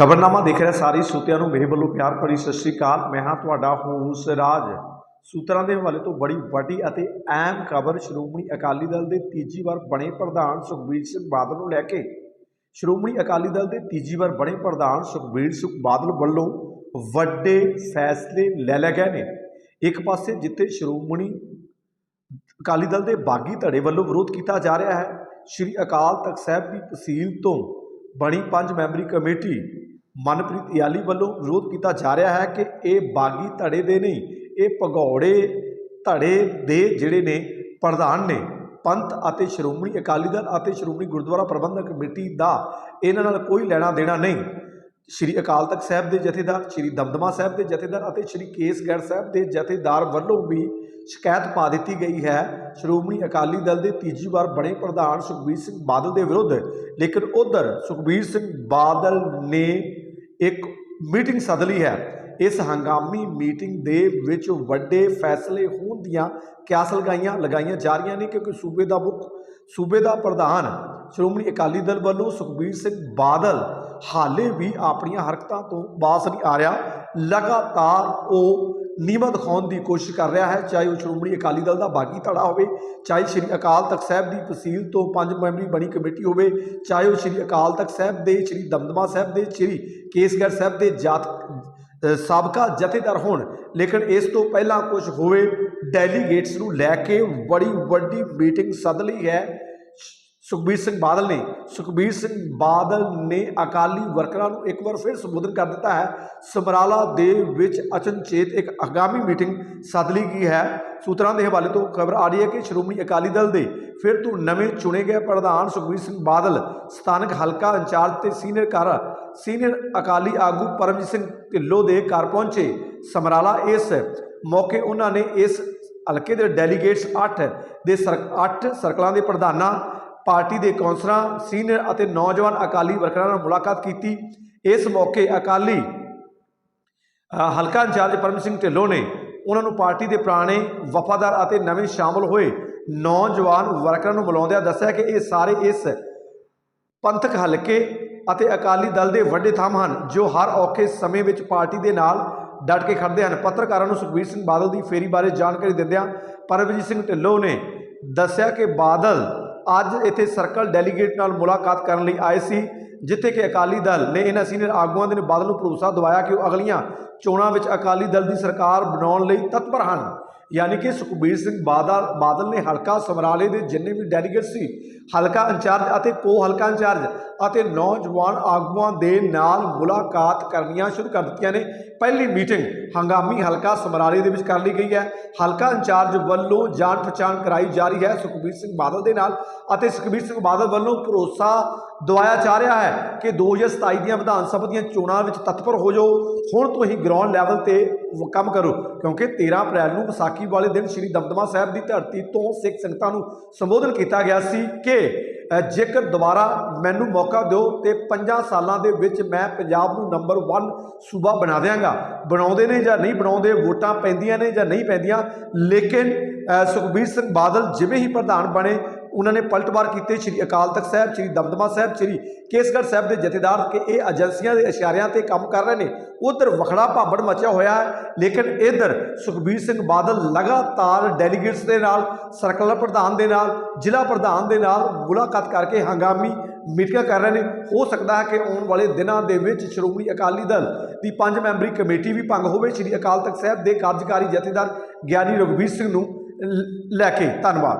ਖਬਰਨਾਮਾ ਦੇਖ ਰਿਹਾ ਸਾਰੀ ਸੂਤਿਆਂ ਨੂੰ ਮੇਰੇ ਵੱਲੋਂ ਪਿਆਰ ਭਰੀ ਸਤਿ ਸ਼੍ਰੀ ਅਕਾਲ। ਮੈਂ ਹਾਂ ਤੁਹਾਡਾ ਹੋਸ ਰਾਜ। ਸੂਤਰਾਂ ਦੇ ਹਵਾਲੇ ਤੋਂ ਬੜੀ ਵੱਡੀ ਅਤੇ ਅਹਿਮ ਖਬਰ ਸ਼੍ਰੋਮਣੀ ਅਕਾਲੀ ਦਲ ਦੇ ਤੀਜੀ ਵਾਰ ਬਣੇ ਪ੍ਰਧਾਨ ਸੁਖਬੀਰ ਸਿੰਘ ਬਾਦਲ ਨੂੰ ਲੈ ਕੇ। ਸ਼੍ਰੋਮਣੀ ਅਕਾਲੀ ਦਲ ਦੇ ਤੀਜੀ ਵਾਰ ਬਣੇ ਪ੍ਰਧਾਨ ਸੁਖਬੀਰ ਸਿੰਘ ਬਾਦਲ ਵੱਲੋਂ ਵੱਡੇ ਫੈਸਲੇ ਲੈ ਲਏ ਗਏ ਨੇ। ਇੱਕ ਪਾਸੇ ਜਿੱਥੇ ਸ਼੍ਰੋਮਣੀ ਅਕਾਲੀ ਦਲ ਦੇ ਬਾਗੀ ਧੜੇ ਵੱਲੋਂ ਵਿਰੋਧ ਕੀਤਾ ਜਾ ਰਿਹਾ ਹੈ, ਸ਼੍ਰੀ ਅਕਾਲ ਤਖਤ ਸਾਹਿਬ ਦੀ ਤਹਿਸੀਲ ਤੋਂ ਬਣੀ ਪੰਜ ਮੈਂਬਰੀ ਕਮੇਟੀ। ਮਨਪ੍ਰੀਤ ਇਆਲੀ ਵੱਲੋਂ ਵਿਰੋਧ ਕੀਤਾ ਜਾ ਰਿਹਾ ਹੈ ਕਿ ਇਹ ਬਾਗੀ ਧੜੇ ਦੇ ਨਹੀਂ, ਇਹ ਭਗੌੜੇ ਧੜੇ ਦੇ ਜਿਹੜੇ ਨੇ, ਪ੍ਰਧਾਨ ਨੇ। ਪੰਥ ਅਤੇ ਸ਼੍ਰੋਮਣੀ ਅਕਾਲੀ ਦਲ ਅਤੇ ਸ਼੍ਰੋਮਣੀ ਗੁਰਦੁਆਰਾ ਪ੍ਰਬੰਧਕ ਕਮੇਟੀ ਦਾ ਇਹਨਾਂ ਨਾਲ ਕੋਈ ਲੈਣਾ ਦੇਣਾ ਨਹੀਂ। ਸ਼੍ਰੀ ਅਕਾਲ ਤਖਤ ਸਾਹਿਬ ਦੇ ਜਥੇਦਾਰ, ਸ਼੍ਰੀ ਦਮਦਮਾ ਸਾਹਿਬ ਦੇ ਜਥੇਦਾਰ ਅਤੇ ਸ਼੍ਰੀ ਕੇਸਗੜ੍ਹ ਸਾਹਿਬ ਦੇ ਜਥੇਦਾਰ ਵੱਲੋਂ ਵੀ ਸ਼ਿਕਾਇਤ ਪਾ ਦਿੱਤੀ ਗਈ ਹੈ। ਸ਼੍ਰੋਮਣੀ ਅਕਾਲੀ ਦਲ ਦੇ ਤੀਜੀ ਵਾਰ ਬਣੇ ਪ੍ਰਧਾਨ ਸੁਖਬੀਰ ਸਿੰਘ ਬਾਦਲ ਦੇ ਵਿਰੁੱਧ। ਲੇਕਿਨ ਉਧਰ ਸੁਖਬੀਰ ਸਿੰਘ ਬਾਦਲ ਨੇ ਇੱਕ ਮੀਟਿੰਗ ਸੱਦ ਲਈ ਹੈ। ਇਸ ਹੰਗਾਮੀ ਮੀਟਿੰਗ ਦੇ ਵਿੱਚ ਵੱਡੇ ਫੈਸਲੇ ਹੋਣ ਦੀਆਂ ਕਿਆਸ ਲਗਾਈਆਂ ਲਗਾਈਆਂ ਜਾ ਰਹੀਆਂ ਨੇ ਕਿਉਂਕਿ ਸੂਬੇ ਦਾ ਮੁੱਖ, ਸੂਬੇ ਦਾ ਪ੍ਰਧਾਨ ਸ਼੍ਰੋਮਣੀ ਅਕਾਲੀ ਦਲ ਵੱਲੋਂ ਸੁਖਬੀਰ ਸਿੰਘ ਬਾਦਲ ਹਾਲੇ ਵੀ ਆਪਣੀਆਂ ਹਰਕਤਾਂ ਤੋਂ ਬਾਸ ਨਹੀਂ ਆ ਰਿਹਾ। ਲਗਾਤਾਰ ਉਹ ਨੀਮਤ ਦਿਖਾਉਣ ਦੀ ਕੋਸ਼ਿਸ਼ ਕਰ ਰਿਹਾ ਹੈ, ਚਾਹੇ ਉਹ ਸ਼੍ਰੋਮਣੀ ਅਕਾਲੀ ਦਲ ਦਾ ਬਾਗੀ ਧੜਾ ਹੋਵੇ, ਚਾਹੇ ਸ਼੍ਰੀ ਅਕਾਲ ਤਖਤ ਸਾਹਿਬ ਦੀ ਤਹਿਸੀਲ ਤੋਂ ਪੰਜ ਮੈਂਬਰੀ ਬਣੀ ਕਮੇਟੀ ਹੋਵੇ, ਚਾਹੇ ਉਹ ਸ਼੍ਰੀ ਅਕਾਲ ਤਖਤ ਸਾਹਿਬ ਦੇ, ਸ਼੍ਰੀ ਦਮਦਮਾ ਸਾਹਿਬ ਦੇ, ਸ਼੍ਰੀ ਕੇਸਗੜ੍ਹ ਸਾਹਿਬ ਦੇ ਜਾਤ ਸਾਬਕਾ ਜਥੇਦਾਰ ਹੋਣ। ਲੇਕਿਨ ਇਸ ਤੋਂ ਪਹਿਲਾਂ ਕੁਝ ਹੋਵੇ, ਡੈਲੀਗੇਟਸ ਨੂੰ ਲੈ ਕੇ ਬੜੀ ਵੱਡੀ ਮੀਟਿੰਗ ਸੱਦ ਲਈ ਹੈ। ਸੁਖਬੀਰ ਸਿੰਘ ਬਾਦਲ ਨੇ, ਸੁਖਬੀਰ ਸਿੰਘ ਬਾਦਲ ਨੇ ਅਕਾਲੀ ਵਰਕਰਾਂ ਨੂੰ ਇੱਕ ਵਾਰ ਫਿਰ ਸੰਬੋਧਨ ਕਰ ਦਿੱਤਾ ਹੈ। ਸਮਰਾਲਾ ਦੇ ਵਿੱਚ ਅਚਨਚੇਤ ਇੱਕ ਆਗਾਮੀ ਮੀਟਿੰਗ ਸੱਦ ਲਈ ਗਈ ਹੈ। ਸੂਤਰਾਂ ਦੇ ਹਵਾਲੇ ਤੋਂ ਖਬਰ ਆ ਰਹੀ ਹੈ ਕਿ ਸ਼੍ਰੋਮਣੀ ਅਕਾਲੀ ਦਲ ਦੇ ਫਿਰ ਤੋਂ ਨਵੇਂ ਚੁਣੇ ਗਏ ਪ੍ਰਧਾਨ ਸੁਖਬੀਰ ਸਿੰਘ ਬਾਦਲ, ਸਥਾਨਕ ਹਲਕਾ ਇੰਚਾਰਜ ਤੇ ਸੀਨੀਅਰ ਕਾਰ, ਸੀਨੀਅਰ ਅਕਾਲੀ ਆਗੂ ਪਰਮਜੀਤ ਸਿੰਘ ਢਿੱਲੋਂ ਦੇ ਘਰ ਪਹੁੰਚੇ। ਸਮਰਾਲਾ ਇਸ ਮੌਕੇ ਉਹਨਾਂ ਨੇ ਇਸ ਹਲਕੇ ਦੇ ਡੈਲੀਗੇਟਸ 8 ਦੇ 8 ਸਰਕਲਾਂ ਦੇ ਪ੍ਰਧਾਨਾਂ ਪਾਰਟੀ ਦੇ ਕੌਂਸਲਰਾਂ ਸੀਨੀਅਰ ਅਤੇ ਨੌਜਵਾਨ ਅਕਾਲੀ ਵਰਕਰਾਂ ਨਾਲ ਮੁਲਾਕਾਤ ਕੀਤੀ। ਇਸ ਮੌਕੇ ਅਕਾਲੀ ਹਲਕਾ ਇੰਚਾਰਜ ਪਰਮ ਸਿੰਘ ਢਿੱਲੋਂ ਨੇ ਉਹਨਾਂ ਨੂੰ ਪਾਰਟੀ ਦੇ ਪੁਰਾਣੇ ਵਫਾਦਾਰ ਅਤੇ ਨਵੇਂ ਸ਼ਾਮਲ ਹੋਏ ਨੌਜਵਾਨ ਵਰਕਰਾਂ ਨੂੰ ਬੁਲਾਉਂਦਿਆਂ ਦੱਸਿਆ ਕਿ ਇਹ ਸਾਰੇ ਇਸ ਪੰਥਕ ਹਲਕੇ ਅਤੇ ਅਕਾਲੀ ਦਲ ਦੇ ਵੱਡੇ ਥੰਮ ਹਨ, ਜੋ ਹਰ ਔਖੇ ਸਮੇਂ ਵਿੱਚ ਪਾਰਟੀ ਦੇ ਨਾਲ ਡਟ ਕੇ ਖੜਦੇ ਹਨ। ਪੱਤਰਕਾਰਾਂ ਨੂੰ ਸੁਖਬੀਰ ਸਿੰਘ ਬਾਦਲ ਦੀ ਫੇਰੀ ਬਾਰੇ ਜਾਣਕਾਰੀ ਦਿੰਦਿਆਂ ਪਰਮਜੀਤ ਸਿੰਘ ਢਿੱਲੋਂ ਨੇ ਦੱਸਿਆ ਕਿ ਬਾਦਲ ਅੱਜ ਇੱਥੇ ਸਰਕਲ ਡੈਲੀਗੇਟ ਨਾਲ ਮੁਲਾਕਾਤ ਕਰਨ ਲਈ ਆਏ ਸੀ, ਜਿੱਥੇ ਕਿ ਅਕਾਲੀ ਦਲ ਨੇ ਇਹਨਾਂ ਸੀਨੀਅਰ ਆਗੂਆਂ ਦੇ ਬਾਦਲ ਨੂੰ ਭਰੋਸਾ ਦਿਵਾਇਆ ਕਿ ਉਹ ਅਗਲੀਆਂ ਚੋਣਾਂ ਵਿੱਚ ਅਕਾਲੀ ਦਲ ਦੀ ਸਰਕਾਰ ਬਣਾਉਣ ਲਈ ਤਤਪਰ ਹਨ। ਯਾਨੀ ਕਿ ਸੁਖਬੀਰ ਸਿੰਘ ਬਾਦਲ ਬਾਦਲ ਨੇ ਹਲਕਾ ਸਮਰਾਲੇ ਦੇ ਜਿੰਨੇ ਵੀ ਡੈਲੀਗੇਟ ਸੀ, ਹਲਕਾ ਇੰਚਾਰਜ ਅਤੇ ਕੋ ਹਲਕਾ ਇੰਚਾਰਜ ਅਤੇ ਨੌਜਵਾਨ ਆਗੂਆਂ ਦੇ ਨਾਲ ਮੁਲਾਕਾਤ ਕਰਨੀਆਂ ਸ਼ੁਰੂ ਕਰ ਦਿੱਤੀਆਂ ਨੇ। ਪਹਿਲੀ ਮੀਟਿੰਗ ਹੰਗਾਮੀ ਹਲਕਾ ਸਮਰਾਲੇ ਦੇ ਵਿੱਚ ਕਰ ਲਈ ਗਈ ਹੈ। ਹਲਕਾ ਇੰਚਾਰਜ ਵੱਲੋਂ ਜਾਣ ਪਛਾਣ ਕਰਾਈ ਜਾ ਰਹੀ ਹੈ ਸੁਖਬੀਰ ਸਿੰਘ ਬਾਦਲ ਦੇ ਨਾਲ ਅਤੇ ਸੁਖਬੀਰ ਸਿੰਘ ਬਾਦਲ ਵੱਲੋਂ ਭਰੋਸਾ ਦਵਾਇਆ ਜਾ ਰਿਹਾ ਹੈ ਕਿ 2027 ਦੀਆਂ ਵਿਧਾਨ ਸਭਾ ਦੀਆਂ ਚੋਣਾਂ ਵਿੱਚ ਤਤਪਰ ਹੋ ਜਾਓ। ਹੁਣ ਤੋਂ ਹੀ ਗਰਾਊਂਡ ਲੈਵਲ ਤੇ ਕੰਮ ਕਰੋ, ਕਿਉਂਕਿ 13 ਅਪ੍ਰੈਲ ਨੂੰ ਵਿਸਾਖੀ ਵਾਲੇ ਦਿਨ ਸ੍ਰੀ ਦਮਦਮਾ ਸਾਹਿਬ ਦੀ ਧਰਤੀ ਤੋਂ ਸਿੱਖ ਸੰਗਤਾਂ ਨੂੰ ਸੰਬੋਧਨ ਕੀਤਾ ਗਿਆ ਸੀ ਕਿ ਜੇਕਰ ਦੁਬਾਰਾ ਮੈਨੂੰ ਮੌਕਾ ਦਿਓ ਤੇ 5 ਸਾਲਾਂ ਦੇ ਵਿੱਚ ਮੈਂ ਪੰਜਾਬ ਨੂੰ ਨੰਬਰ 1 ਸੂਬਾ ਬਣਾ ਦਿਆਂਗਾ। ਬਣਾਉਂਦੇ ਨੇ ਜਾਂ ਨਹੀਂ ਬਣਾਉਂਦੇ, ਵੋਟਾਂ ਪੈਂਦੀਆਂ ਨੇ ਜਾਂ ਨਹੀਂ ਪੈਂਦੀਆਂ, ਲੇਕਿਨ ਸੁਖਬੀਰ ਸਿੰਘ ਬਾਦਲ ਜਿਵੇਂ ਹੀ ਪ੍ਰਧਾਨ ਬਣੇ ਉਹਨਾਂ ਨੇ ਪਲਟਵਾਰ ਕੀਤੇ ਸ਼੍ਰੀ ਅਕਾਲ ਤਖਤ ਸਾਹਿਬ, ਸ਼੍ਰੀ ਦਮਦਮਾ ਸਾਹਿਬ, ਸ਼੍ਰੀ ਕੇਸਗੜ੍ਹ ਸਾਹਿਬ ਦੇ ਜਥੇਦਾਰ ਕਿ ਇਹ ਏਜੰਸੀਆਂ ਦੇ ਇਸ਼ਾਰਿਆਂ ਤੇ ਕੰਮ ਕਰ ਰਹੇ ਨੇ। ਉਧਰ ਵਖੜਾ ਭਾਬੜ ਮਚਿਆ ਹੋਇਆ ਹੈ, ਲੇਕਿਨ ਇਧਰ ਸੁਖਬੀਰ ਸਿੰਘ ਬਾਦਲ ਲਗਾਤਾਰ ਡੈਲੀਗੇਟਸ ਦੇ ਨਾਲ ਸਰਕਲ ਪ੍ਰਧਾਨ ਦੇ ਨਾਲ, ਜ਼ਿਲ੍ਹਾ ਪ੍ਰਧਾਨ ਦੇ ਨਾਲ ਮੁਲਾਕਾਤ ਕਰਕੇ ਹੰਗਾਮੀ ਮੀਟਿੰਗਾਂ ਕਰ ਰਹੇ ਨੇ। ਹੋ ਸਕਦਾ ਹੈ ਕਿ ਆਉਣ ਵਾਲੇ ਦਿਨਾਂ ਦੇ ਵਿੱਚ ਸ਼੍ਰੋਮਣੀ ਅਕਾਲੀ ਦਲ ਦੀ ਪੰਜ ਮੈਂਬਰੀ ਕਮੇਟੀ ਵੀ ਭੰਗ ਹੋਵੇ। ਸ਼੍ਰੀ ਅਕਾਲ ਤਖਤ ਸਾਹਿਬ ਦੇ ਕਾਰਜਕਾਰੀ ਜਥੇਦਾਰ ਗਿਆਨੀ ਰਘਵੀਰ ਸਿੰਘ ਨੂੰ ਲੈ ਕੇ ਧੰਨਵਾਦ।